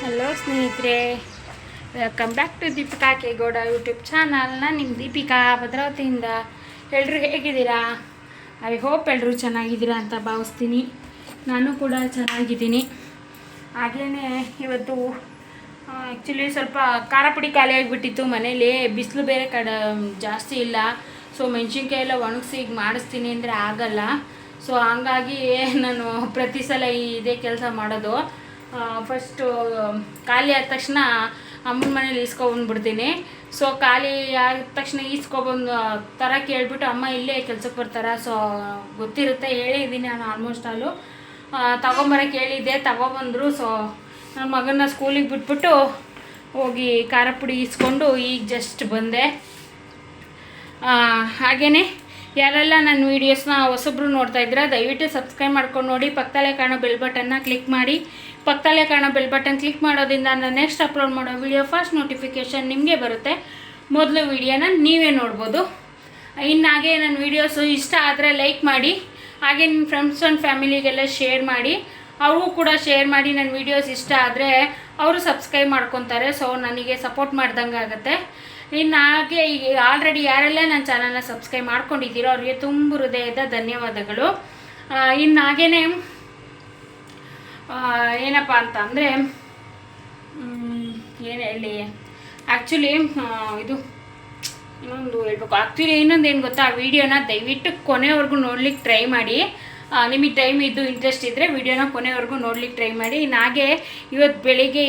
Hello ಸ್ನೇಹಿತರೆ. Welcome back to Deepika Kegowda YouTube channel ನಾನು ನಿಮ್ಮ ದೀಪಿಕಾ ಭದ್ರಾವತಿಯಿಂದ. ಎಲ್ಲರೂ ಹೇಗಿದ್ದೀರಾ? ಐ ಹೋಪ್ ಎಲ್ಲರೂ ಚೆನ್ನಾಗಿದ್ದೀರಾ ಅಂತ ಭಾವಿಸ್ತೀನಿ. ನಾನು ಕೂಡ ಚೆನ್ನಾಗಿದ್ದೀನಿ. ಹಾಗೆಯೇ ಇವತ್ತು ಆ್ಯಕ್ಚುಲಿ ಸ್ವಲ್ಪ ಖಾರ ಪುಡಿ ಖಾಲಿ ಆಗಿಬಿಟ್ಟಿತ್ತು ಮನೇಲಿ. ಬಿಸಿಲು ಬೇರೆ ಕಡೆ ಜಾಸ್ತಿ ಇಲ್ಲ. ಸೊ ಮೆಣಸಿನ್ಕಾಯಿ ಎಲ್ಲ ಒಣಗಿಸಿ ಈಗ ಮಾಡಿಸ್ತೀನಿ ಅಂದರೆ ಆಗಲ್ಲ. ಸೊ ಹಂಗಾಗಿ ನಾನು ಪ್ರತಿ ಸಲ ಇದೇ ಕೆಲಸ ಮಾಡೋದು. ಫಸ್ಟು ಖಾಲಿ ಆದ ತಕ್ಷಣ ಅಮ್ಮನ ಮನೇಲಿ ಇಸ್ಕೊಬಂದ್ಬಿಡ್ತೀನಿ. ಸೊ ಖಾಲಿ ಆದ ತಕ್ಷಣ ಈಸ್ಕೊಬಂದು ಥರ ಕೇಳಿಬಿಟ್ಟು ಅಮ್ಮ ಇಲ್ಲೇ ಕೆಲ್ಸಕ್ಕೆ ಬರ್ತಾರ? ಸೊ ಗೊತ್ತಿರುತ್ತೆ ಹೇಳಿದ್ದೀನಿ ನಾನು ಆಲ್ಮೋಸ್ಟ್ ಆಲು. ತಗೊಂಬರೋಕೆ ಹೇಳಿದ್ದೆ, ತಗೊಬಂದರು. ಸೊ ನನ್ನ ಮಗನ ಸ್ಕೂಲಿಗೆ ಬಿಟ್ಬಿಟ್ಟು ಹೋಗಿ ಖಾರ ಪುಡಿ ಇಸ್ಕೊಂಡು ಈಗ ಜಸ್ಟ್ ಬಂದೆ. ಹಾಗೆಯೇ ಯಾರೆಲ್ಲ ನನ್ನ ವೀಡಿಯೋಸ್ನ ಹೊಸಬ್ರು ನೋಡ್ತಾ ಇದ್ರೆ ದಯವಿಟ್ಟು ಸಬ್ಸ್ಕ್ರೈಬ್ ಮಾಡ್ಕೊಂಡು ನೋಡಿ, ಪಕ್ಕದಲ್ಲೇ ಕಾಣೋ ಬೆಲ್ ಬಟನ್ನ ಕ್ಲಿಕ್ ಮಾಡಿ. ಪಕ್ಕದಲ್ಲೇ ಕಾಣೋ ಬೆಲ್ ಬಟನ್ ಕ್ಲಿಕ್ ಮಾಡೋದ್ರಿಂದ ನಾನು ನೆಕ್ಸ್ಟ್ ಅಪ್ಲೋಡ್ ಮಾಡೋ ವಿಡಿಯೋ ಫಸ್ಟ್ ನೋಟಿಫಿಕೇಷನ್ ನಿಮಗೆ ಬರುತ್ತೆ. ಮೊದಲು ವಿಡಿಯೋನ ನೀವೇ ನೋಡ್ಬೋದು. ಇನ್ನು ಹಾಗೆ ನನ್ನ ವೀಡಿಯೋಸು ಇಷ್ಟ ಆದರೆ ಲೈಕ್ ಮಾಡಿ, ಹಾಗೆ ನಿಮ್ಮ ಫ್ರೆಂಡ್ಸ್ ಆ್ಯಂಡ್ ಫ್ಯಾಮಿಲಿಗೆಲ್ಲ ಶೇರ್ ಮಾಡಿ, ಅವ್ರಿಗೂ ಕೂಡ ಶೇರ್ ಮಾಡಿ ನನ್ನ ವೀಡಿಯೋಸ್ ಇಷ್ಟ ಆದರೆ ಅವರು ಸಬ್ಸ್ಕ್ರೈಬ್ ಮಾಡ್ಕೊತಾರೆ ಸೊ ನನಗೆ ಸಪೋರ್ಟ್ ಮಾಡ್ದಂಗೆ ಆಗುತ್ತೆ. ಇನ್ನು ಹಾಗೆ ಈಗ ಆಲ್ರೆಡಿ ಯಾರೆಲ್ಲ ನನ್ನ ಚಾನಲ್ನ ಸಬ್ಸ್ಕ್ರೈಬ್ ಮಾಡ್ಕೊಂಡಿದ್ದೀರೋ ಅವರಿಗೆ ತುಂಬ ಹೃದಯದ ಧನ್ಯವಾದಗಳು. ಇನ್ನು ಏನಪ್ಪ ಅಂತ ಅಂದರೆ ಏನು ಹೇಳಿ? ಆ್ಯಕ್ಚುಲಿ ಇದು ಇನ್ನೊಂದು ಹೇಳ್ಬೇಕು. ಆ್ಯಕ್ಚುಲಿ ಇನ್ನೊಂದು ಏನು ಗೊತ್ತಾ? ಆ ವಿಡಿಯೋನ ದಯವಿಟ್ಟು ಕೊನೆವರೆಗೂ ನೋಡ್ಲಿಕ್ಕೆ ಟ್ರೈ ಮಾಡಿ. ನಿಮಗೆ ಟೈಮ್ ಇದ್ದು ಇಂಟ್ರೆಸ್ಟ್ ಇದ್ದರೆ ವಿಡಿಯೋನ ಕೊನೆವರೆಗೂ ನೋಡ್ಲಿಕ್ಕೆ ಟ್ರೈ ಮಾಡಿ. ಹಾಗೆ ಇವತ್ತು ಬೆಳಿಗ್ಗೆ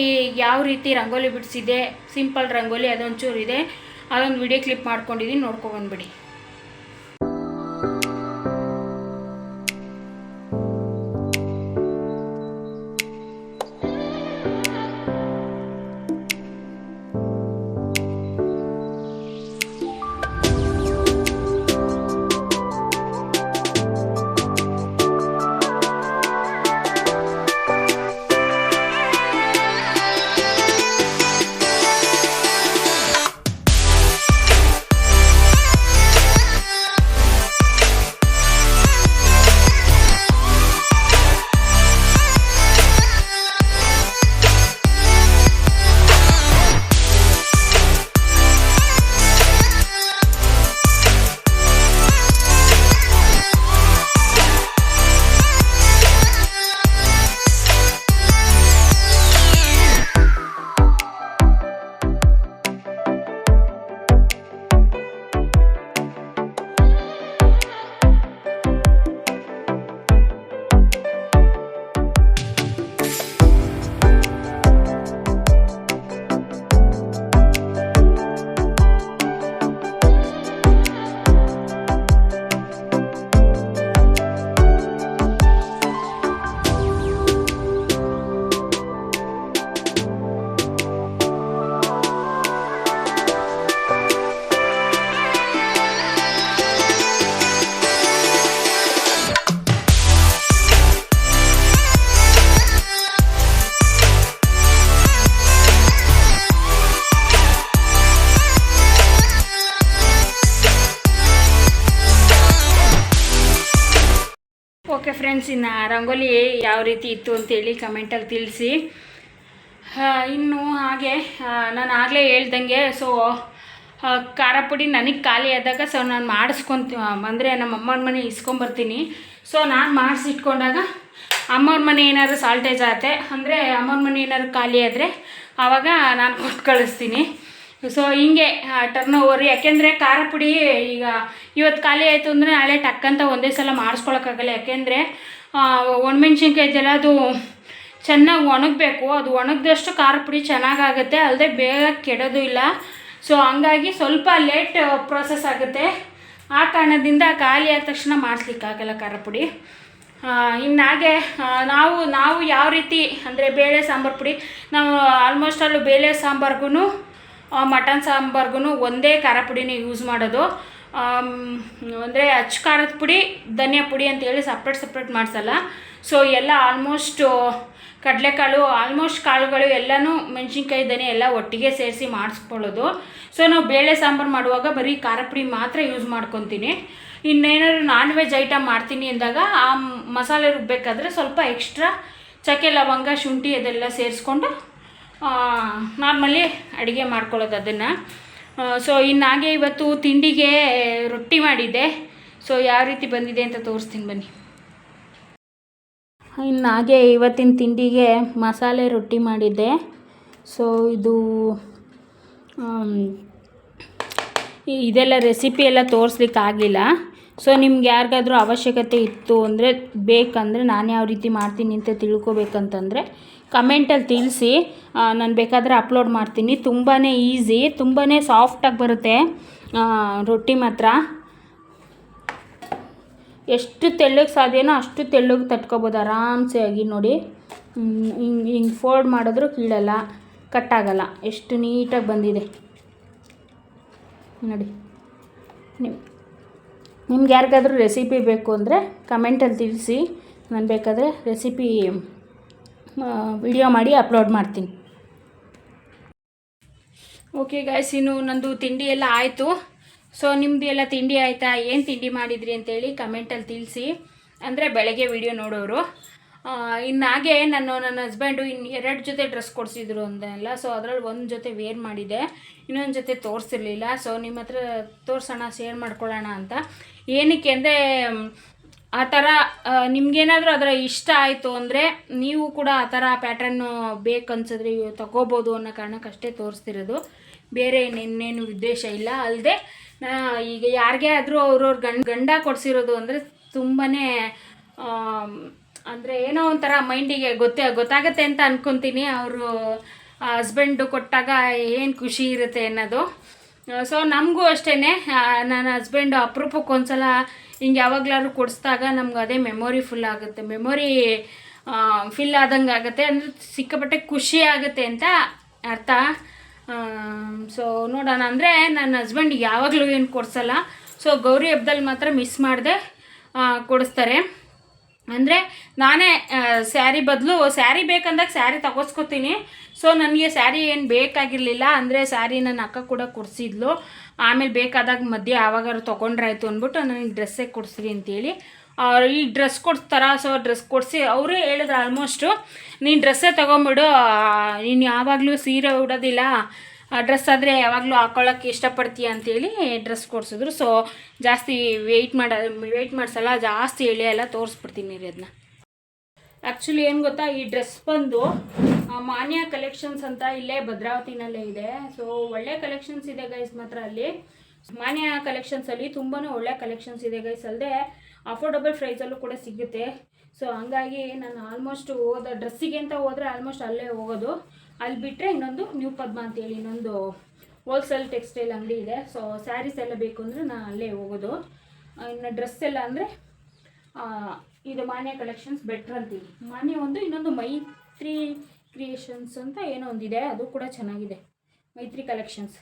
ಯಾವ ರೀತಿ ರಂಗೋಲಿ ಬಿಡಿಸಿದೆ ಸಿಂಪಲ್ ರಂಗೋಲಿ ಅದೊಂಚೂರು ಇದೆ, ಅದೊಂದು ವಿಡಿಯೋ ಕ್ಲಿಪ್ ಮಾಡ್ಕೊಂಡಿದ್ದೀನಿ ನೋಡ್ಕೊಬಂದ್ಬಿಡಿ ಫ್ರೆಂಡ್ಸ್ ಇನ್ನು ರಂಗೋಲಿ ಯಾವ ರೀತಿ ಇತ್ತು ಅಂತೇಳಿ ಕಮೆಂಟಲ್ಲಿ ತಿಳಿಸಿ. ಇನ್ನು ಹಾಗೆ ನಾನು ಆಗಲೇ ಹೇಳ್ದಂಗೆ ಸೊ ಖಾರ ಪುಡಿ ನನಗೆ ಖಾಲಿ ಆದಾಗ ಸೊ ನಾನು ಮಾಡಿಸ್ಕೊಂತ ಅಂದರೆ ನಮ್ಮ ಅಮ್ಮನ ಮನೆ ಇಸ್ಕೊಂಬರ್ತೀನಿ. ಸೊ ನಾನು ಮಾಡಿಸಿಟ್ಕೊಂಡಾಗ ಅಮ್ಮವ್ರ ಮನೆ ಏನಾದ್ರು ಸಾಲ್ಟೇಜ್ ಆಗುತ್ತೆ ಅಂದರೆ ಅಮ್ಮವ್ರ ಮನೆ ಏನಾದ್ರು ಖಾಲಿ ಆದರೆ ಆವಾಗ ನಾನು ಕೊಟ್ಟು ಕಳಿಸ್ತೀನಿ. ಸೊ ಹಿಂಗೆ ಟರ್ನ್ ಓವರ್ ಯಾಕೆಂದರೆ ಖಾರ ಪುಡಿ ಈಗ ಇವತ್ತು ಖಾಲಿ ಆಯಿತು ಅಂದರೆ ನಾಳೆ ಟಕ್ಕಂತ ಒಂದೇ ಸಲ ಮಾಡಿಸ್ಕೊಳಕ್ಕಾಗಲ್ಲ. ಯಾಕೆಂದರೆ ಒಣಮೆಣ್ಸಿನ್ಕಾಯಿ ಜಲ ಅದು ಚೆನ್ನಾಗಿ ಒಣಗಬೇಕು. ಅದು ಒಣಗಿದಷ್ಟು ಖಾರ ಪುಡಿ ಚೆನ್ನಾಗಾಗುತ್ತೆ. ಅಲ್ಲದೆ ಬೇಗ ಕೆಡೋದು ಇಲ್ಲ. ಸೊ ಹಂಗಾಗಿ ಸ್ವಲ್ಪ ಲೇಟ್ ಪ್ರೊಸೆಸ್ ಆಗುತ್ತೆ. ಆ ಕಾರಣದಿಂದ ಖಾಲಿ ಆದ ತಕ್ಷಣ ಮಾಡಿಸ್ಲಿಕ್ಕಾಗಲ್ಲ ಖಾರ ಪುಡಿ. ಇನ್ನು ಹಾಗೆ ನಾವು ನಾವು ಯಾವ ರೀತಿ, ಅಂದರೆ ಬೇಳೆ ಸಾಂಬಾರು ಪುಡಿ, ನಾವು ಆಲ್ಮೋಸ್ಟ್ ಅಲ್ಲೂ ಬೇಳೆ ಸಾಂಬಾರ್ಗೂ ಮಟನ್ ಸಾಂಬಾರ್ಗೂ ಒಂದೇ ಖಾರ ಪುಡಿನೇ ಯೂಸ್ ಮಾಡೋದು. ಅಂದರೆ ಅಚ್ಚು ಖಾರದ ಪುಡಿ, ಧನಿಯಾ ಪುಡಿ ಅಂತೇಳಿ ಸಪ್ರೇಟ್ ಸಪ್ರೇಟ್ ಮಾಡಿಸಲ್ಲ. ಸೊ ಎಲ್ಲ ಆಲ್ಮೋಸ್ಟು ಕಡಲೆಕಾಳು ಆಲ್ಮೋಸ್ಟ್ ಕಾಳುಗಳು ಎಲ್ಲನೂ ಮೆಣಸಿನ್ಕಾಯಿ ಧನಿ ಎಲ್ಲ ಒಟ್ಟಿಗೆ ಸೇರಿಸಿ ಮಾಡಿಸ್ಕೊಳ್ಳೋದು. ಸೊ ನಾವು ಬೇಳೆ ಸಾಂಬಾರು ಮಾಡುವಾಗ ಬರೀ ಖಾರ ಪುಡಿ ಮಾತ್ರ ಯೂಸ್ ಮಾಡ್ಕೊತೀನಿ. ಇನ್ನೇನಾದ್ರು ನಾನ್ ವೆಜ್ ಐಟಮ್ ಮಾಡ್ತೀನಿ ಅಂದಾಗ ಆ ಮಸಾಲೆ ರುಬ್ಬೇಕಾದ್ರೆ ಸ್ವಲ್ಪ ಎಕ್ಸ್ಟ್ರಾ ಚಕ್ಕೆ, ಲವಂಗ, ಶುಂಠಿ ಅದೆಲ್ಲ ಸೇರಿಸ್ಕೊಂಡು ನಾರ್ಮಲಿ ಅಡುಗೆ ಮಾಡ್ಕೊಳ್ಳೋದು ಅದನ್ನು. ಸೊ ಇನ್ನಾಗೆ ಇವತ್ತು ತಿಂಡಿಗೆ ರೊಟ್ಟಿ ಮಾಡಿದ್ದೆ. ಸೊ ಯಾವ ರೀತಿ ಬಂದಿದೆ ಅಂತ ತೋರಿಸ್ತೀನಿ ಬನ್ನಿ. ಇನ್ನು ಹಾಗೆ ಇವತ್ತಿನ ತಿಂಡಿಗೆ ಮಸಾಲೆ ರೊಟ್ಟಿ ಮಾಡಿದ್ದೆ. ಸೊ ಇದು ಇದೆಲ್ಲ ರೆಸಿಪಿ ಎಲ್ಲ ತೋರಿಸ್ಲಿಕ್ಕೆ ಆಗಿಲ್ಲ. ಸೊ ನಿಮ್ಗೆ ಯಾರಿಗಾದ್ರೂ ಅವಶ್ಯಕತೆ ಇತ್ತು ಅಂದರೆ ಬೇಕಂದರೆ ನಾನು ಯಾವ ರೀತಿ ಮಾಡ್ತೀನಿ ಅಂತ ತಿಳ್ಕೊಬೇಕಂತಂದರೆ ಕಮೆಂಟಲ್ಲಿ ತಿಳಿಸಿ ನಾನು ಬೇಕಾದರೆ ಅಪ್ಲೋಡ್ ಮಾಡ್ತೀನಿ. ತುಂಬಾ ಈಸಿ ತುಂಬಾ ಸಾಫ್ಟಾಗಿ ಬರುತ್ತೆ ರೊಟ್ಟಿ ಮಾತ್ರ. ಎಷ್ಟು ತೆಳ್ಳಗೆ ಸಾಧ್ಯನೋ ಅಷ್ಟು ತೆಳ್ಳಗೆ ತಟ್ಕೊಬೋದು ಆರಾಮ್ಸೆ ಆಗಿ ನೋಡಿ. ಹಿಂಗೆ ಹಿಂಗೆ ಫೋಲ್ಡ್ ಮಾಡಿದ್ರು ಕೀಳಲ್ಲ ಕಟ್ಟಾಗಲ್ಲ ಎಷ್ಟು ನೀಟಾಗಿ ಬಂದಿದೆ. ನೋಡಿ. ನಿಮ್, ನಿಮ್ಗೆ ಯಾರಿಗಾದರೂ ರೆಸಿಪಿ ಬೇಕು ಅಂದರೆ ಕಮೆಂಟಲ್ಲಿ ತಿಳಿಸಿ, ನಾನು ಬೇಕಾದರೆ ರೆಸಿಪಿ ವಿಡಿಯೋ ಮಾಡಿ ಅಪ್ಲೋಡ್ ಮಾಡ್ತೀನಿ. ಓಕೆ ಗಾಯ್ಸ್ ಇನ್ನು ನಂದು ತಿಂಡಿ ಎಲ್ಲ ಆಯಿತು. ಸೊ ನಿಮ್ಮದು ಎಲ್ಲ ತಿಂಡಿ ಆಯಿತಾ? ಏನು ತಿಂಡಿ ಮಾಡಿದ್ರಿ ಅಂತೇಳಿ ಕಮೆಂಟಲ್ಲಿ ತಿಳಿಸಿ. ಅಂದರೆ ಬೆಳಗ್ಗೆ ವಿಡಿಯೋ ನೋಡೋರು. ಇನ್ನು ಹಾಗೆ ನಾನು ನನ್ನ ಹಸ್ಬೆಂಡು ಇನ್ನು ಎರಡು ಜೊತೆ ಡ್ರೆಸ್ ಕೊಡಿಸಿದ್ರು ಅಂದಲ್ಲ. ಸೊ ಅದರಲ್ಲಿ ಒಂದು ಜೊತೆ ವೇರ್ ಮಾಡಿದೆ. ಇನ್ನೊಂದು ಜೊತೆ ತೋರಿಸಿರ್ಲಿಲ್ಲ. ಸೊ ನಿಮ್ಮ ಹತ್ರ ತೋರಿಸೋಣ ಶೇರ್ ಮಾಡ್ಕೊಳ್ಳೋಣ ಅಂತ. ಏನಕ್ಕೆ ಅಂದರೆ ಆ ಥರ ನಿಮ್ಗೇನಾದರೂ ಅದರ ಇಷ್ಟ ಆಯಿತು ಅಂದರೆ ನೀವು ಕೂಡ ಆ ಥರ ಪ್ಯಾಟ್ರನ್ನು ಬೇಕನ್ಸಿದ್ರೆ ತಗೋಬೋದು ಅನ್ನೋ ಕಾರಣಕ್ಕಷ್ಟೇ ತೋರಿಸ್ತಿರೋದು. ಬೇರೆ ಇನ್ನೇನು ಉದ್ದೇಶ ಇಲ್ಲ. ಅಲ್ಲದೆ ಈಗ ಯಾರಿಗೇ ಆದರೂ ಅವ್ರವ್ರ ಗಂಡ ಗಂಡ ಕೊಡಿಸಿರೋದು ಅಂದರೆ ತುಂಬಾ ಅಂದರೆ ಏನೋ ಒಂಥರ ಮೈಂಡಿಗೆ ಗೊತ್ತೇ, ಗೊತ್ತಾಗತ್ತೆ ಅಂತ ಅಂದ್ಕೊತೀನಿ ಅವರು ಹಸ್ಬೆಂಡು ಕೊಟ್ಟಾಗ ಏನು ಖುಷಿ ಇರುತ್ತೆ ಅನ್ನೋದು. ಸೊ ನಮಗೂ ಅಷ್ಟೇ ನನ್ನ ಹಸ್ಬೆಂಡು ಅಪರೂಪಕ್ಕೆ ಒಂದ್ಸಲ ಹಿಂಗೆ ಯಾವಾಗ್ಲಾದ್ರೂ ಕೊಡಿಸ್ದಾಗ ನಮ್ಗೆ ಅದೇ ಮೆಮೊರಿ ಫುಲ್ ಆಗುತ್ತೆ. ಮೆಮೊರಿ ಫಿಲ್ ಆದಂಗೆ ಆಗುತ್ತೆ. ಅಂದರೆ ಸಿಕ್ಕಾಪಟ್ಟೆ ಖುಷಿ ಆಗುತ್ತೆ ಅಂತ ಅರ್ಥ. ಸೊ ನೋಡೋಣ. ಅಂದರೆ ನನ್ನ ಹಸ್ಬೆಂಡ್ ಯಾವಾಗಲೂ ಏನು ಕೊಡಿಸಲ್ಲ. ಸೊ ಗೌರಿ ಹಬ್ಬದಲ್ಲಿ ಮಾತ್ರ ಮಿಸ್ ಮಾಡದೆ ಕೊಡಿಸ್ತಾರೆ. ಅಂದರೆ ನಾನೇ ಸ್ಯಾರಿ ಬದಲು, ಸ್ಯಾರಿ ಬೇಕಂದಾಗ ಸ್ಯಾರಿ ತಗೋಸ್ಕೊತೀನಿ. ಸೊ ನನಗೆ ಸ್ಯಾರಿ ಏನು ಬೇಕಾಗಿರಲಿಲ್ಲ ಅಂದರೆ ಸ್ಯಾರಿ ನನ್ನ ಅಕ್ಕ ಕೂಡ ಕೊಡಿಸಿದ್ಲು. ಆಮೇಲೆ ಬೇಕಾದಾಗ ಮಧ್ಯೆ ಯಾವಾಗಾದ್ರು ತೊಗೊಂಡ್ರಾಯ್ತು ಅಂದ್ಬಿಟ್ಟು ನನಗೆ ಡ್ರೆಸ್ಸೇ ಕೊಡಿಸ್ರಿ ಅಂತೇಳಿ. ಅವ್ರು ಈ ಡ್ರೆಸ್ ಕೊಡ್ತಾರ ಸೊ ಡ್ರೆಸ್ ಕೊಡಿಸಿ, ಅವರೇ ಹೇಳಿದ್ರು ಆಲ್ಮೋಸ್ಟು ನೀನು ಡ್ರೆಸ್ಸೇ ತೊಗೊಂಬಿಡು ನೀನು ಯಾವಾಗಲೂ ಸೀರೆ ಉಡೋದಿಲ್ಲ ಡ್ರೆಸ್ ಆದರೆ ಯಾವಾಗಲೂ ಹಾಕೊಳ್ಳೋಕ್ಕೆ ಇಷ್ಟಪಡ್ತೀಯ ಅಂತೇಳಿ ಡ್ರೆಸ್ ಕೊಡಿಸಿದ್ರು. ಸೊ ಜಾಸ್ತಿ ವೆಯ್ಟ್ ಮಾಡ ವೆಯ್ಟ್ ಮಾಡಿಸಲ್ಲ ಜಾಸ್ತಿ ಎಳೆಯಲ್ಲ ತೋರಿಸ್ಬಿಡ್ತೀನಿ ರೀ ಅದನ್ನ ಆ್ಯಕ್ಚುಲಿ ಏನು ಗೊತ್ತಾ ಈ ಡ್ರೆಸ್ ಬಂದು ಆ, ಮಾನ್ಯ ಕಲೆಕ್ಷನ್ಸ್ ಅಂತ ಇಲ್ಲೇ ಭದ್ರಾವತಿನಲ್ಲೇ ಇದೆ. ಸೊ ಒಳ್ಳೆ ಕಲೆಕ್ಷನ್ಸ್ ಇದೆ ಗೈಸ್ ಮಾತ್ರ ಅಲ್ಲಿ. ಮಾನ್ಯ ಕಲೆಕ್ಷನ್ಸಲ್ಲಿ ತುಂಬಾ ಒಳ್ಳೆ ಕಲೆಕ್ಷನ್ಸ್ ಇದೆ ಗೈಸ್ ಅಲ್ಲದೆ ಅಫೋರ್ಡಬಲ್ ಪ್ರೈಸಲ್ಲೂ ಕೂಡ ಸಿಗುತ್ತೆ. ಸೊ ಹಂಗಾಗಿ ನಾನು ಆಲ್ಮೋಸ್ಟ್ ಹೋದ ಡ್ರೆಸ್ಸಿಗೆ ಅಂತ ಹೋದರೆ ಆಲ್ಮೋಸ್ಟ್ ಅಲ್ಲೇ ಹೋಗೋದು. ಅಲ್ಲಿ ಬಿಟ್ಟರೆ ಇನ್ನೊಂದು ನ್ಯೂ ಪದ್ಮ ಅಂತೇಳಿ ಇನ್ನೊಂದು ಹೋಲ್ಸೇಲ್ ಟೆಕ್ಸ್ಟೈಲ್ ಅಂಗಡಿ ಇದೆ. ಸೊ ಸ್ಯಾರೀಸ್ ಎಲ್ಲ ಬೇಕು ಅಂದರೆ ನಾನು ಅಲ್ಲೇ ಹೋಗೋದು. ಇನ್ನು ಡ್ರೆಸ್ ಎಲ್ಲ ಅಂದರೆ ಇದು ಮಾನ್ಯ ಕಲೆಕ್ಷನ್ಸ್ ಬೆಟ್ರ್ ಅಂತೀವಿ. ಮಾನ್ಯ ಒಂದು ಇನ್ನೊಂದು ಮೈತ್ರಿ ಕ್ರಿಯೇಷನ್ಸ್ ಅಂತ ಏನೋ ಒಂದಿದೆ. ಅದು ಕೂಡ ಚೆನ್ನಾಗಿದೆ. ಮೈತ್ರಿ ಕಲೆಕ್ಷನ್ಸ್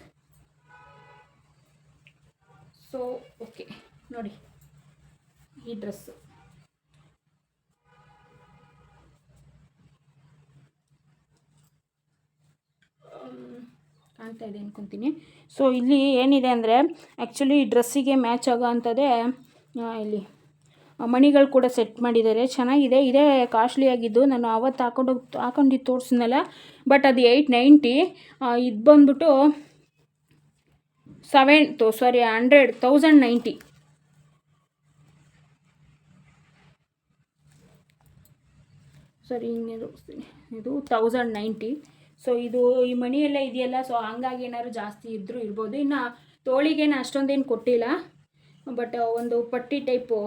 ಸೊ ಓಕೆ ನೋಡಿ. ಈ ಡ್ರೆಸ್ಸು ಕಾಣ್ತಾ ಇದೆ ಅನ್ಕೊತೀನಿ. ಸೊ ಇಲ್ಲಿ ಏನಿದೆ ಅಂದರೆ ಆ್ಯಕ್ಚುಲಿ ಡ್ರೆಸ್ಸಿಗೆ ಮ್ಯಾಚ್ ಆಗೋ ಅಂಥದ್ದೇ ಇಲ್ಲಿ ಮಣಿಗಳು ಕೂಡ ಸೆಟ್ ಮಾಡಿದ್ದಾರೆ. ಚೆನ್ನಾಗಿದೆ. ಇದೇ ಕಾಸ್ಟ್ಲಿ ಆಗಿದ್ದು ನಾನು ಆವತ್ತು ಹಾಕೊಂಡು ಹಾಕೊಂಡು ತೋರಿಸಿದ್ನಲ್ಲ ಬಟ್ ಅದು ಏಯ್ಟ್ ನೈಂಟಿ ಇದು ಬಂದ್ಬಿಟ್ಟು seven sorry hundred thousand ninety ಸರಿ ಹಿಂಗೆ ಇದು ತೌಸಂಡ್ ನೈಂಟಿ ಸೊ ಇದು ಈ ಮಣಿ ಎಲ್ಲ ಇದೆಯಲ್ಲ ಸೊ ಹಂಗಾಗಿ ಏನಾದ್ರು ಜಾಸ್ತಿ ಇದ್ದರೂ ಇರ್ಬೋದು. ಇನ್ನು ತೋಳಿಗೇನು ಅಷ್ಟೊಂದೇನು ಕೊಟ್ಟಿಲ್ಲ ಬಟ್ ಒಂದು ಪಟ್ಟಿ ಟೈಪು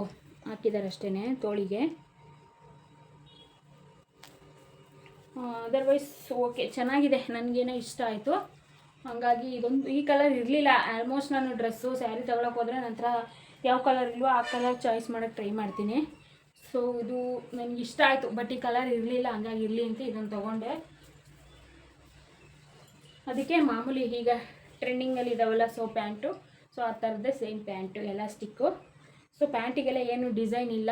ಹಾಕಿದ್ದಾರೆ ಅಷ್ಟೇ ತೋಳಿಗೆ. ಅದರ್ವೈಸ್ ಓಕೆ ಚೆನ್ನಾಗಿದೆ. ನನಗೇನೋ ಇಷ್ಟ ಆಯಿತು. ಹಾಗಾಗಿ ಇದೊಂದು, ಈ ಕಲರ್ ಇರಲಿಲ್ಲ. ಆಲ್ಮೋಸ್ಟ್ ನಾನು ಡ್ರೆಸ್ಸು ಸ್ಯಾರಿ ತೊಗೊಳಕ್ಕೆ ಹೋದರೆ ನಂತರ ಯಾವ ಕಲರ್ ಇಲ್ವೋ ಆ ಕಲರ್ ಚಾಯ್ಸ್ ಮಾಡೋಕ್ಕೆ ಟ್ರೈ ಮಾಡ್ತೀನಿ. ಸೊ ಇದು ನನಗೆ ಇಷ್ಟ ಆಯಿತು ಬಟ್ ಈ ಕಲರ್ ಇರಲಿಲ್ಲ, ಹಂಗಾಗಿ ಇರಲಿ ಅಂತ ಇದನ್ನು ತೊಗೊಂಡೆ. ಅದಕ್ಕೆ ಮಾಮೂಲಿ ಈಗ ಟ್ರೆಂಡಿಂಗಲ್ಲಿ ಇದಾವಲ್ಲ ಸೊ ಪ್ಯಾಂಟು ಸೊ ಆ ಥರದ್ದೇ ಸೇಮ್ ಪ್ಯಾಂಟು ಎಲಾಸ್ಟಿಕ್ಕು ಸೊ ಪ್ಯಾಂಟಿಗೆಲ್ಲ ಏನು ಡಿಸೈನ್ ಇಲ್ಲ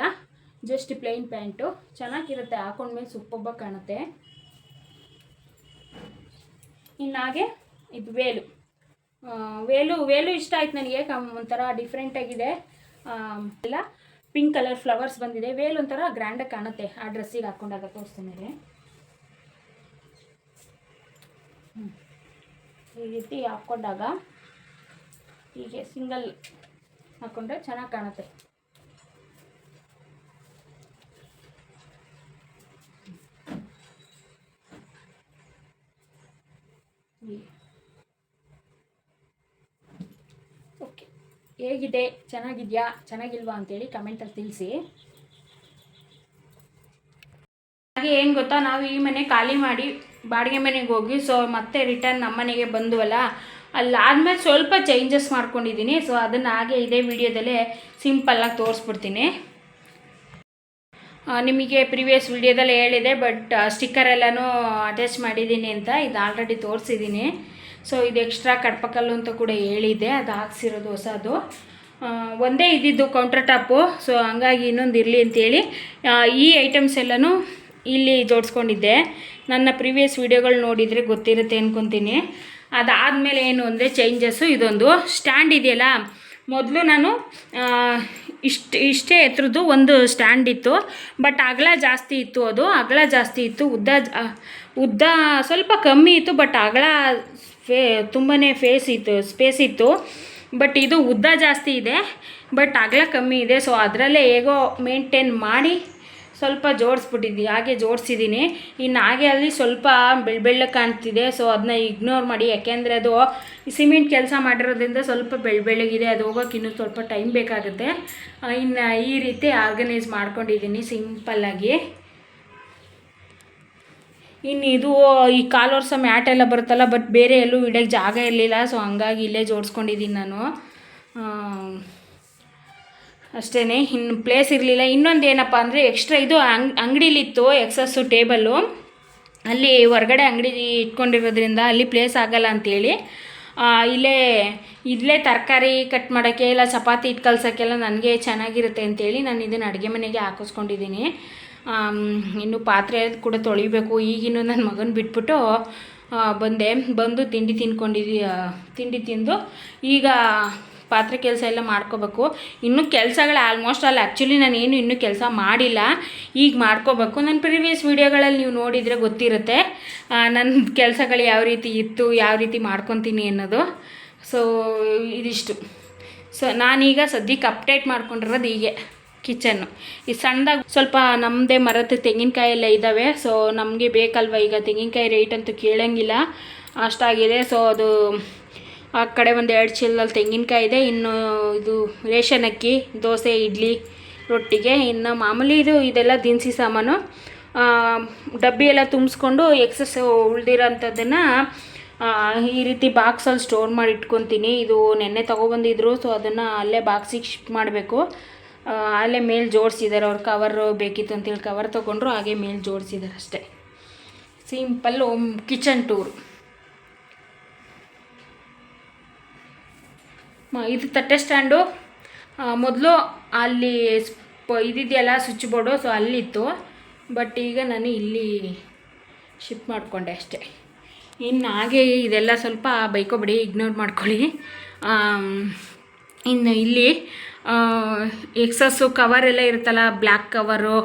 ಜಸ್ಟ್ ಪ್ಲೈನ್ ಪ್ಯಾಂಟು ಚೆನ್ನಾಗಿರುತ್ತೆ ಹಾಕೊಂಡ್ಮೇಲೆ ಸೂಪರ್ಬಾಗಿ ಕಾಣುತ್ತೆ. ಇನ್ನಾಗೆ ಇದು ವೇಲು. ವೇಲು ವೇಲು ಇಷ್ಟ ಆಯ್ತು ನನಗೆ, ಕಮ್, ಒಂಥರ ಡಿಫ್ರೆಂಟಾಗಿದೆ ಎಲ್ಲ ಪಿಂಕ್ ಕಲರ್ ಫ್ಲವರ್ಸ್ ಬಂದಿದೆ. ವೇಲ್ ಒಂಥರ ಗ್ರ್ಯಾಂಡಾಗಿ ಕಾಣುತ್ತೆ, ಆ ಡ್ರೆಸ್ಸಿಗೆ ಹಾಕ್ಕೊಂಡಾಗ ತೋರಿಸ್ತೀನಿ ಈ ರೀತಿ ಹಾಕ್ಕೊಂಡಾಗ ಹೀಗೆ ಸಿಂಗಲ್ ಹಾಕ್ಕೊಂಡ್ರೆ ಚೆನ್ನಾಗಿ ಕಾಣುತ್ತೆ. ಓಕೆ. ಹೇಗಿದೆ? ಚೆನ್ನಾಗಿದೆಯಾ? ಚೆನ್ನಾಗಿಲ್ವಾ ಅಂತೇಳಿ ಕಮೆಂಟಲ್ಲಿ ತಿಳಿಸಿ. ಹಾಗೆ ಏನು ಗೊತ್ತಾ? ನಾವು ಈ ಮನೆ ಖಾಲಿ ಮಾಡಿ ಬಾಡಿಗೆ ಮನೆಗೆ ಹೋಗಿ ಸೊ ಮತ್ತೆ ರಿಟರ್ನ್ ನಮ್ಮ ಮನೆಗೆ ಬಂದುವಲ್ಲ ಆದಮೇಲೆ ಸ್ವಲ್ಪ ಚೇಂಜಸ್ ಮಾಡ್ಕೊಂಡಿದ್ದೀನಿ ಸೊ ಅದನ್ನು ಹಾಗೆ ಇದೇ ವಿಡಿಯೋದಲ್ಲೇ ಸಿಂಪಲ್ಲಾಗಿ ತೋರಿಸ್ಬಿಡ್ತೀನಿ. ನಿಮಗೆ ಪ್ರಿವಿಯಸ್ ವಿಡಿಯೋದಲ್ಲಿ ಹೇಳಿದೆ ಬಟ್ ಸ್ಟಿಕ್ಕರ್ ಎಲ್ಲನೂ ಅಟ್ಯಾಚ್ ಮಾಡಿದ್ದೀನಿ ಅಂತ, ಇದು ಆಲ್ರೆಡಿ ತೋರಿಸಿದ್ದೀನಿ ಸೊ ಇದು ಎಕ್ಸ್ಟ್ರಾ ಕಡ್ಪಕಲ್ಲು ಅಂತ ಕೂಡ ಹೇಳಿದ್ದೆ ಅದು ಹಾಕ್ಸಿರೋದು ಹೊಸದು. ಒಂದೇ ಇದ್ದಿದ್ದು ಕೌಂಟರ್ ಟಾಪು ಸೊ ಹಂಗಾಗಿ ಇನ್ನೊಂದು ಇರಲಿ ಅಂತೇಳಿ ಈ ಐಟಮ್ಸ್ ಎಲ್ಲನೂ ಇಲ್ಲಿ ಜೋಡಿಸ್ಕೊಂಡಿದ್ದೆ. ನನ್ನ ಪ್ರಿವಿಯಸ್ ವಿಡಿಯೋಗಳು ನೋಡಿದರೆ ಗೊತ್ತಿರುತ್ತೆ ಅಂದ್ಕೊತೀನಿ ಅದಾದಮೇಲೆ ಏನು ಅಂದರೆ ಚೇಂಜಸ್ಸು ಇದೊಂದು. ಸ್ಟ್ಯಾಂಡ್ ಇದೆಯಲ್ಲ? ಮೊದಲು ನಾನು ಇಷ್ಟು, ಇಷ್ಟೇ ಎತ್ತರದ್ದು ಒಂದು ಸ್ಟ್ಯಾಂಡ್ ಇತ್ತು. ಬಟ್ ಅಗಲ ಜಾಸ್ತಿ ಇತ್ತು ಅದು. ಅಗಲ ಜಾಸ್ತಿ ಇತ್ತು, ಉದ್ದ ಉದ್ದ ಸ್ವಲ್ಪ ಕಮ್ಮಿ ಇತ್ತು ಬಟ್ ಅಗಲ ಫೇ ತುಂಬಾ ಫೇಸ್ ಇತ್ತು ಸ್ಪೇಸ್ ಇತ್ತು. ಬಟ್ ಇದು ಉದ್ದ ಜಾಸ್ತಿ ಇದೆ. ಬಟ್ ಅಗಲ ಕಮ್ಮಿ ಇದೆ. ಸೊ ಅದರಲ್ಲೇ ಹೇಗೋ ಮೇಂಟೈನ್ ಮಾಡಿ ಸ್ವಲ್ಪ ಜೋಡಿಸ್ಬಿಟ್ಟಿದ್ದಿ ಹಾಗೆ ಜೋಡಿಸಿದ್ದೀನಿ ಇನ್ನು ಹಾಗೆ ಅಲ್ಲಿ ಸ್ವಲ್ಪ ಬೆಳ್ಳ ಬೆಳ್ಳಕ್ಕೆ ಕಾಣ್ತಿದೆ ಸೊ ಅದನ್ನ ಇಗ್ನೋರ್ ಮಾಡಿ, ಯಾಕೆಂದರೆ ಅದು ಸಿಮೆಂಟ್ ಕೆಲಸ ಮಾಡಿರೋದ್ರಿಂದ ಸ್ವಲ್ಪ ಬೆಳ್ಳ ಬೆಳ್ಳಗಿದೆ, ಅದು ಹೋಗೋಕೆ ಇನ್ನೂ ಸ್ವಲ್ಪ ಟೈಮ್ ಬೇಕಾಗುತ್ತೆ. ಇನ್ನು ಈ ರೀತಿ ಆರ್ಗನೈಸ್ ಮಾಡ್ಕೊಂಡಿದ್ದೀನಿ ಸಿಂಪಲ್ಲಾಗಿ ಇನ್ನು ಇದು, ಈ ಕಾಲು ವರ್ಷ ಮ್ಯಾಟ್ ಎಲ್ಲ ಬರುತ್ತಲ್ಲ ಬಟ್ ಬೇರೆ ಎಲ್ಲೂ ಇಡೋಕ್ಕೆ ಜಾಗ ಇರಲಿಲ್ಲ ಸೊ ಹಂಗಾಗಿ ಇಲ್ಲೇ ಜೋಡಿಸ್ಕೊಂಡಿದ್ದೀನಿ ನಾನು. ಅಷ್ಟೇ ಇನ್ನು ಪ್ಲೇಸ್ ಇರಲಿಲ್ಲ. ಇನ್ನೊಂದು ಏನಪ್ಪ ಅಂದರೆ ಎಕ್ಸ್ಟ್ರಾ ಇದು ಅಂಗ್ ಅಂಗಡಿಲಿತ್ತು ಎಕ್ಸಸ್ಸು ಟೇಬಲ್ಲು ಅಲ್ಲಿ ಹೊರಗಡೆ ಅಂಗಡಿ ಇಟ್ಕೊಂಡಿರೋದ್ರಿಂದ ಅಲ್ಲಿ ಪ್ಲೇಸ್ ಆಗಲ್ಲ ಅಂತೇಳಿ. ಆ, ಇಲ್ಲೇ ಇಲ್ಲೇ ತರಕಾರಿ ಕಟ್ ಮಾಡೋಕ್ಕೆ ಇಲ್ಲ ಚಪಾತಿ ಇಟ್ಟು ಕಲ್ಸೋಕ್ಕೆಲ್ಲ ನನಗೆ ಚೆನ್ನಾಗಿರುತ್ತೆ ಅಂತೇಳಿ ನಾನು ಇದನ್ನು ಅಡುಗೆ ಮನೆಗೆ ಹಾಕಿಸ್ಕೊಂಡಿದ್ದೀನಿ. ಇನ್ನು ಪಾತ್ರೆ ಕೂಡ ತೊಳಿಬೇಕು. ಈಗಿನ್ನು ನನ್ನ ಮಗನ ಬಿಟ್ಬಿಟ್ಟು ಬಂದೆ. ಬಂದು ತಿಂಡಿ ತಿನ್ಕೊಂಡಿದ್ದೀ ತಿಂಡಿ ತಿಂದು. ಈಗ ಪಾತ್ರೆ ಕೆಲಸ ಎಲ್ಲ ಮಾಡ್ಕೋಬೇಕು. ಇನ್ನೂ ಕೆಲಸಗಳು ಆಲ್ಮೋಸ್ಟ್ ಅಲ್ಲಿ ಆ್ಯಕ್ಚುಲಿ ನಾನು ಏನು ಇನ್ನೂ ಕೆಲಸ ಮಾಡಿಲ್ಲ. ಈಗ ಮಾಡ್ಕೋಬೇಕು. ನನ್ನ ಪ್ರೀವಿಯಸ್ ವೀಡಿಯೋಗಳಲ್ಲಿ ನೀವು ನೋಡಿದರೆ ಗೊತ್ತಿರುತ್ತೆ. ನನ್ನ ಕೆಲಸಗಳು ಯಾವ ರೀತಿ ಇತ್ತು, ಯಾವ ರೀತಿ ಮಾಡ್ಕೊತೀನಿ ಅನ್ನೋದು. ಸೊ ಇದಿಷ್ಟು. ಸೊ ನಾನೀಗ ಸದ್ಯಕ್ಕೆ ಅಪ್ಡೇಟ್ ಮಾಡ್ಕೊಂಡಿರೋದು ಹೀಗೆ. ಕಿಚನ್ನು ಈ ಸಣ್ಣದಾಗಿ ಸ್ವಲ್ಪ ನಮ್ಮದೇ ಮರದ ತೆಂಗಿನಕಾಯಿ ಎಲ್ಲ ಇದ್ದಾವೆ ಸೊ ನಮಗೆ ಬೇಕಲ್ವ ಈಗ ತೆಂಗಿನಕಾಯಿ ರೇಟ್ ಅಂತೂ ಕೇಳೋಂಗಿಲ್ಲ. ಅಷ್ಟಾಗಿದೆ. ಸೊ ಅದು ಆ ಕಡೆ ಒಂದು ಎರಡು ಚೀಲದಲ್ಲಿ ತೆಂಗಿನಕಾಯಿ ಇದೆ, ಇನ್ನು ಇದು ರೇಷನ್ ಅಕ್ಕಿ ದೋಸೆ, ಇಡ್ಲಿ ರೊಟ್ಟಿಗೆ, ಇನ್ನು ಮಾಮೂಲಿ ಇದು ಇದೆಲ್ಲ ದಿನಸಿ ಸಾಮಾನು. ಡಬ್ಬಿ ಎಲ್ಲ ತುಂಬಿಸ್ಕೊಂಡು ಎಕ್ಸಸ್ ಉಳ್ದಿರೋಂಥದ್ದನ್ನು ಈ ರೀತಿ ಬಾಕ್ಸಲ್ಲಿ ಸ್ಟೋರ್ ಮಾಡಿ ಇಟ್ಕೊತೀನಿ. ಇದು ನೆನ್ನೆ ತೊಗೊಬಂದಿದ್ರು ಸೊ ಅದನ್ನು ಅಲ್ಲೇ ಬಾಕ್ಸಿಗೆ ಶಿಫ್ಟ್ ಮಾಡಬೇಕು. ಅಲ್ಲೇ ಮೇಲೆ ಜೋಡಿಸಿದ್ದಾರೆ ಅವ್ರು ಕವರು ಬೇಕಿತ್ತು ಅಂತೇಳಿ ಕವರ್ ತೊಗೊಂಡ್ರು, ಹಾಗೆ ಮೇಲೆ ಜೋಡಿಸಿದ್ದಾರೆ ಅಷ್ಟೇ. ಸಿಂಪಲ್ ಕಿಚನ್ ಟೂರ್ ಇದು ತಟ್ಟೆ ಸ್ಟ್ಯಾಂಡು. ಮೊದಲು ಅಲ್ಲಿ ಸ್ಪ, ಇದಿದೆಯಲ್ಲ ಸ್ವಿಚ್ ಬೋರ್ಡು, ಸೊ ಅಲ್ಲಿತ್ತು. ಬಟ್ ಈಗ ನಾನು ಇಲ್ಲಿ ಶಿಫ್ಟ್ ಮಾಡಿಕೊಂಡೆ ಅಷ್ಟೇ. ಇನ್ನು ಹಾಗೆ ಇದೆಲ್ಲ ಸ್ವಲ್ಪ ಬೈಕೋಬಿಡಿ ಇಗ್ನೋರ್ ಮಾಡ್ಕೊಳ್ಳಿ. ಇನ್ನು ಇಲ್ಲಿ ಎಕ್ಸಸ್ಸು ಎಲ್ಲ ಇರುತ್ತಲ್ಲ, ಬ್ಲ್ಯಾಕ್ ಕವರು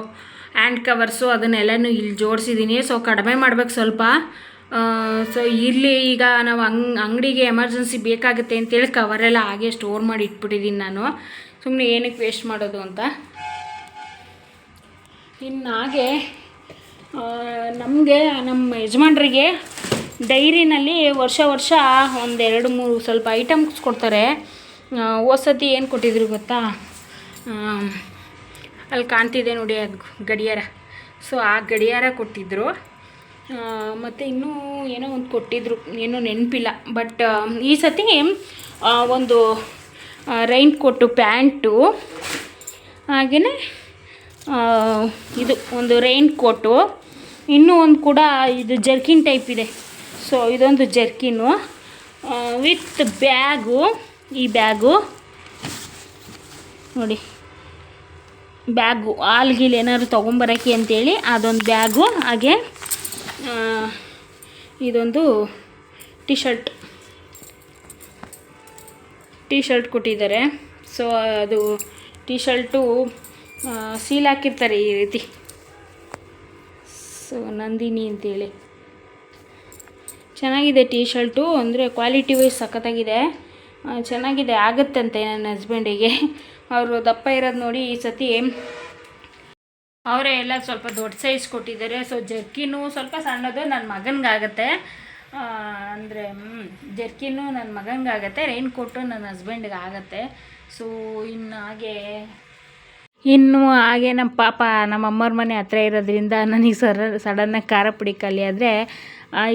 ಹ್ಯಾಂಡ್ ಕವರ್ಸು ಅದನ್ನೆಲ್ಲನೂ ಇಲ್ಲಿ ಜೋಡಿಸಿದ್ದೀನಿ. ಸೊ ಕಡಿಮೆ ಮಾಡ್ಬೇಕು ಸ್ವಲ್ಪ. ಸೊ ಇರಲಿ, ಈಗ ನಾವು ಅಂಗ್, ಅಂಗಡಿಗೆ ಎಮರ್ಜೆನ್ಸಿ ಬೇಕಾಗುತ್ತೆ ಅಂತೇಳಿ ಕವರೆಲ್ಲ ಹಾಗೆ ಸ್ಟೋರ್ ಮಾಡಿ ಇಟ್ಬಿಟ್ಟಿದ್ದೀನಿ ನಾನು. ಸುಮ್ಮನೆ ಏನಕ್ಕೆ ವೇಸ್ಟ್ ಮಾಡೋದು ಅಂತ. ಇನ್ನು ಹಾಗೆ ನಮಗೆ, ನಮ್ಮ ಯಜಮಾನ್ರಿಗೆ ಡೈರಿನಲ್ಲಿ ವರ್ಷ ವರ್ಷ ಒಂದೆರಡು ಮೂರು ಸ್ವಲ್ಪ ಐಟಮ್ಸ್ ಕೊಡ್ತಾರೆ. ಸತಿ ಏನು ಕೊಟ್ಟಿದ್ರು ಗೊತ್ತಾ? ಅಲ್ಲಿ ಕಾಣ್ತಿದೆ ನೋಡಿ ಅದು ಗಡಿಯಾರ. ಸೊ ಆ ಗಡಿಯಾರ ಕೊಟ್ಟಿದ್ದರು ಮತ್ತು ಇನ್ನೂ ಏನೋ ಒಂದು ಕೊಟ್ಟಿದ್ರು, ಏನೂ ನೆನಪಿಲ್ಲ. ಬಟ್ ಈ ಸತಿ ಒಂದು ರೈನ್ ಕೋಟು, ಪ್ಯಾಂಟು ಹಾಗೆಯೇ ಇದು, ಒಂದು ರೈನ್ ಕೋಟು, ಇನ್ನೂ ಒಂದು ಕೂಡ ಇದು ಜರ್ಕಿನ್ ಟೈಪ್ ಇದೆ. ಸೊ ಇದೊಂದು ಜರ್ಕಿನು ವಿತ್ ಬ್ಯಾಗು, ಈ ಬ್ಯಾಗು, ನೋಡಿ, ಬ್ಯಾಗು ಹಾಲ್ಗಿಲ್ ಏನಾದ್ರು ತೊಗೊಂಬರೋಕ್ಕೆ ಅಂತೇಳಿ ಅದೊಂದು ಬ್ಯಾಗು, ಹಾಗೆ ಇದೊಂದು ಟಿ ಶರ್ಟ್ ಟಿ ಶರ್ಟ್ ಕೊಟ್ಟಿದ್ದಾರೆ. ಸೊ ಅದು ಟಿ ಶರ್ಟು ಸೀಲ್ ಹಾಕಿರ್ತಾರೆ ಈ ರೀತಿ. ಸೊ ನಂದಿನಿ ಅಂತೇಳಿ. ಚೆನ್ನಾಗಿದೆ ಟೀ ಶರ್ಟು ಅಂದರೆ ಕ್ವಾಲಿಟಿ ವೈಸ್ ಸಖತ್ತಾಗಿದೆ. ಚೆನ್ನಾಗಿದೆ. ಆಗುತ್ತಂತೆ ನನ್ನ ಹಸ್ಬೆಂಡಿಗೆ ಅವರು ದಪ್ಪ ಇರೋದು ನೋಡಿ ಈ ಸತಿ ಅವರೇ ಎಲ್ಲ ಸ್ವಲ್ಪ ದೊಡ್ಡ ಸೈಜ್ ಕೊಟ್ಟಿದ್ದಾರೆ. ಸೊ ಜರ್ಕಿನು ಸ್ವಲ್ಪ ಸಣ್ಣದು ನನ್ನ ಮಗನಿಗಾಗತ್ತೆ. ಅಂದರೆ ಜರ್ಕಿನು ನನ್ನ ಮಗನಿಗಾಗತ್ತೆ ರೈನ್ ಕೋಟು ನನ್ನ ಹಸ್ಬೆಂಡ್ಗೆ ಆಗತ್ತೆ ಸೊ ಇನ್ನು ಹಾಗೆ ಇನ್ನು ಹಾಗೆ ನಮ್ಮ ಪಾಪ ನಮ್ಮ ಅಮ್ಮವ್ರ ಮನೆ ಹತ್ರ ಇರೋದ್ರಿಂದ ನನಗೆ ಸರ ಸಡನ್ನಾಗಿ ಖಾರ ಪುಡಿ ಖಾಲಿ ಆದರೆ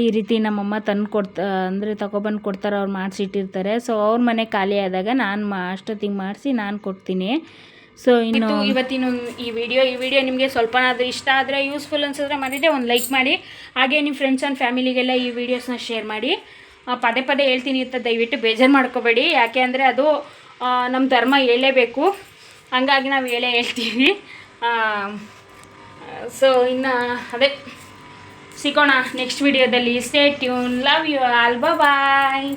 ಈ ರೀತಿ ನಮ್ಮಮ್ಮ ತಂದು ಕೊಡ್ತಾ, ಅಂದರೆ ತಗೊಬಂದು ಕೊಡ್ತಾರೆ, ಅವ್ರು ಮಾಡಿಸಿಟ್ಟಿರ್ತಾರೆ. ಸೊ ಅವ್ರ ಮನೆ ಖಾಲಿ ಆದಾಗ ನಾನು ಮಾ, ಅಷ್ಟೊತ್ತಿಗೆ ಮಾಡಿಸಿ ನಾನು ಕೊಡ್ತೀನಿ. ಸೊ ಇನ್ನು ಇವತ್ತಿನ ಈ ವಿಡಿಯೋ ಈ ವಿಡಿಯೋ ನಿಮಗೆ ಸ್ವಲ್ಪನಾದರೂ ಇಷ್ಟ ಆದರೆ ಯೂಸ್ಫುಲ್ ಅನ್ಸಿದ್ರೆ ಮಾಡಿದ್ರೆ ಒಂದು ಲೈಕ್ ಮಾಡಿ. ಹಾಗೆ ನಿಮ್ಮ ಫ್ರೆಂಡ್ಸ್ ಆ್ಯಂಡ್ ಫ್ಯಾಮಿಲಿಗೆಲ್ಲ ಈ ವಿಡಿಯೋಸ್ನ ಶೇರ್ ಮಾಡಿ. ಪದೇ ಪದೇ ಹೇಳ್ತೀನಿ ಅಂತ ದಯವಿಟ್ಟು ಬೇಜಾರು ಮಾಡ್ಕೋಬೇಡಿ. ಯಾಕೆ ಅಂದರೆ ಅದು ನಮ್ಮ ಧರ್ಮ ಹೇಳಲೇಬೇಕು ಹಂಗಾಗಿ ನಾವು ಹೇಳೇ ಹೇಳ್ತೀವಿ. ಸೊ ಇನ್ನು ಅದೇ, ಸಿಗೋಣ ನೆಕ್ಸ್ಟ್ ವಿಡಿಯೋದಲ್ಲಿ stay tune love you all bye